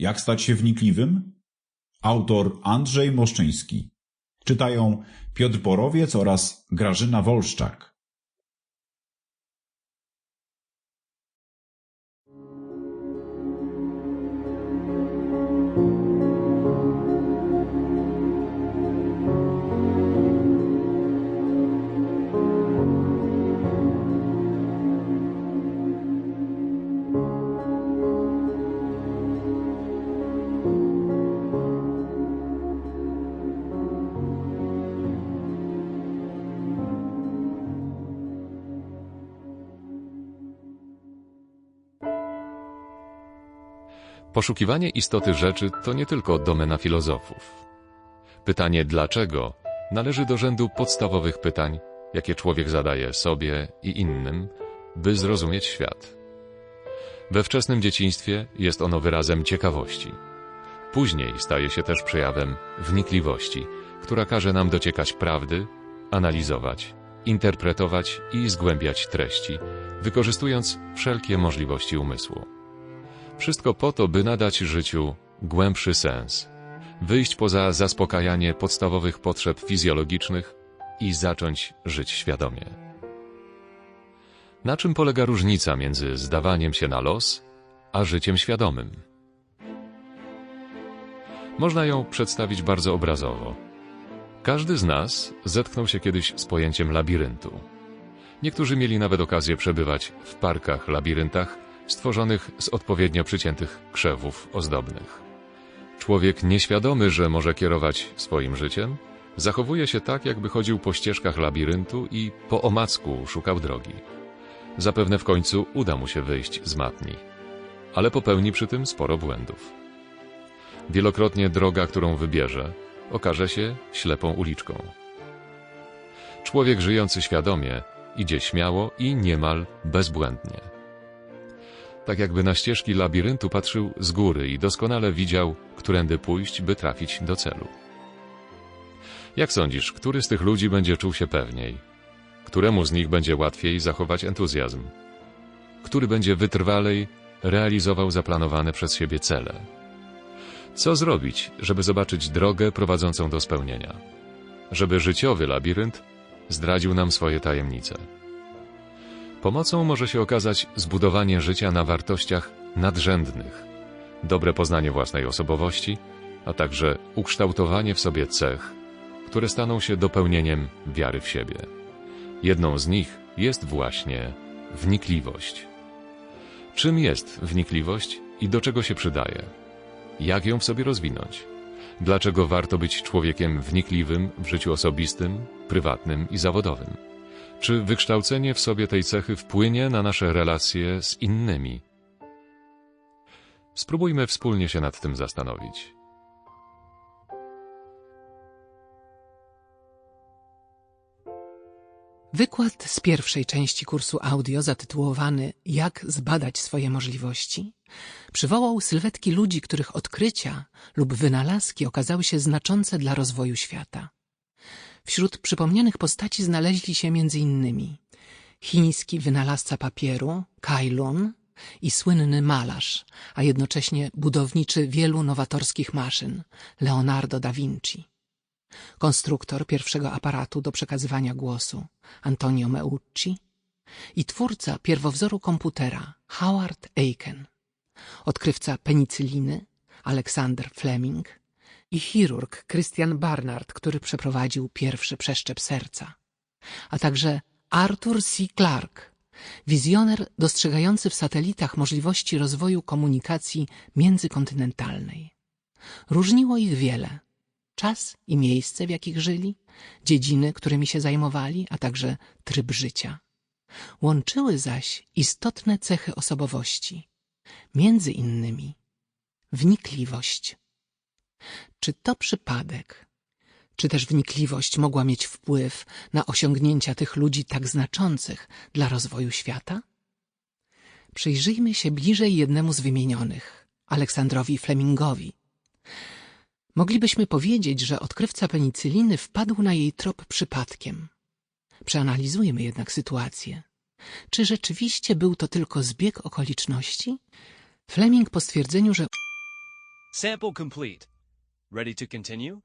Jak stać się wnikliwym? Autor Andrzej Moszczyński. Czytają Piotr Borowiec oraz Grażyna Wolszczak. Poszukiwanie istoty rzeczy to nie tylko domena filozofów. Pytanie dlaczego należy do rzędu podstawowych pytań, jakie człowiek zadaje sobie i innym, by zrozumieć świat. We wczesnym dzieciństwie jest ono wyrazem ciekawości. Później staje się też przejawem wnikliwości, która każe nam dociekać prawdy, analizować, interpretować i zgłębiać treści, wykorzystując wszelkie możliwości umysłu. Wszystko po to, by nadać życiu głębszy sens, wyjść poza zaspokajanie podstawowych potrzeb fizjologicznych i zacząć żyć świadomie. Na czym polega różnica między zdawaniem się na los, a życiem świadomym? Można ją przedstawić bardzo obrazowo. Każdy z nas zetknął się kiedyś z pojęciem labiryntu. Niektórzy mieli nawet okazję przebywać w parkach, labiryntach, stworzonych z odpowiednio przyciętych krzewów ozdobnych. Człowiek nieświadomy, że może kierować swoim życiem, zachowuje się tak, jakby chodził po ścieżkach labiryntu i po omacku szukał drogi. Zapewne w końcu uda mu się wyjść z matni, ale popełni przy tym sporo błędów. Wielokrotnie droga, którą wybierze, okaże się ślepą uliczką. Człowiek żyjący świadomie idzie śmiało i niemal bezbłędnie tak jakby na ścieżki labiryntu patrzył z góry i doskonale widział, którędy pójść, by trafić do celu. Jak sądzisz, który z tych ludzi będzie czuł się pewniej? Któremu z nich będzie łatwiej zachować entuzjazm? Który będzie wytrwalej realizował zaplanowane przez siebie cele? Co zrobić, żeby zobaczyć drogę prowadzącą do spełnienia? Żeby życiowy labirynt zdradził nam swoje tajemnice. Pomocą może się okazać zbudowanie życia na wartościach nadrzędnych, dobre poznanie własnej osobowości, a także ukształtowanie w sobie cech, które staną się dopełnieniem wiary w siebie. Jedną z nich jest właśnie wnikliwość. Czym jest wnikliwość i do czego się przydaje? Jak ją w sobie rozwinąć? Dlaczego warto być człowiekiem wnikliwym w życiu osobistym, prywatnym i zawodowym? Czy wykształcenie w sobie tej cechy wpłynie na nasze relacje z innymi? Spróbujmy wspólnie się nad tym zastanowić. Wykład z pierwszej części kursu audio zatytułowany Jak zbadać swoje możliwości przywołał sylwetki ludzi, których odkrycia lub wynalazki okazały się znaczące dla rozwoju świata. Wśród przypomnianych postaci znaleźli się m.in. chiński wynalazca papieru Kai Lun i słynny malarz, a jednocześnie budowniczy wielu nowatorskich maszyn Leonardo da Vinci. Konstruktor pierwszego aparatu do przekazywania głosu Antonio Meucci i twórca pierwowzoru komputera Howard Aiken, odkrywca penicyliny Alexander Fleming, i chirurg Christian Barnard, który przeprowadził pierwszy przeszczep serca, a także Arthur C. Clarke, wizjoner dostrzegający w satelitach możliwości rozwoju komunikacji międzykontynentalnej. Różniło ich wiele. Czas i miejsce, w jakich żyli, dziedziny, którymi się zajmowali, a także tryb życia. Łączyły zaś istotne cechy osobowości, między innymi wnikliwość. Czy to przypadek, czy też wnikliwość mogła mieć wpływ na osiągnięcia tych ludzi tak znaczących dla rozwoju świata? Przyjrzyjmy się bliżej jednemu z wymienionych, Aleksandrowi Flemingowi. Moglibyśmy powiedzieć, że odkrywca penicyliny wpadł na jej trop przypadkiem. Przeanalizujmy jednak sytuację. Czy rzeczywiście był to tylko zbieg okoliczności? Fleming po stwierdzeniu, że Sample complete. Ready to continue?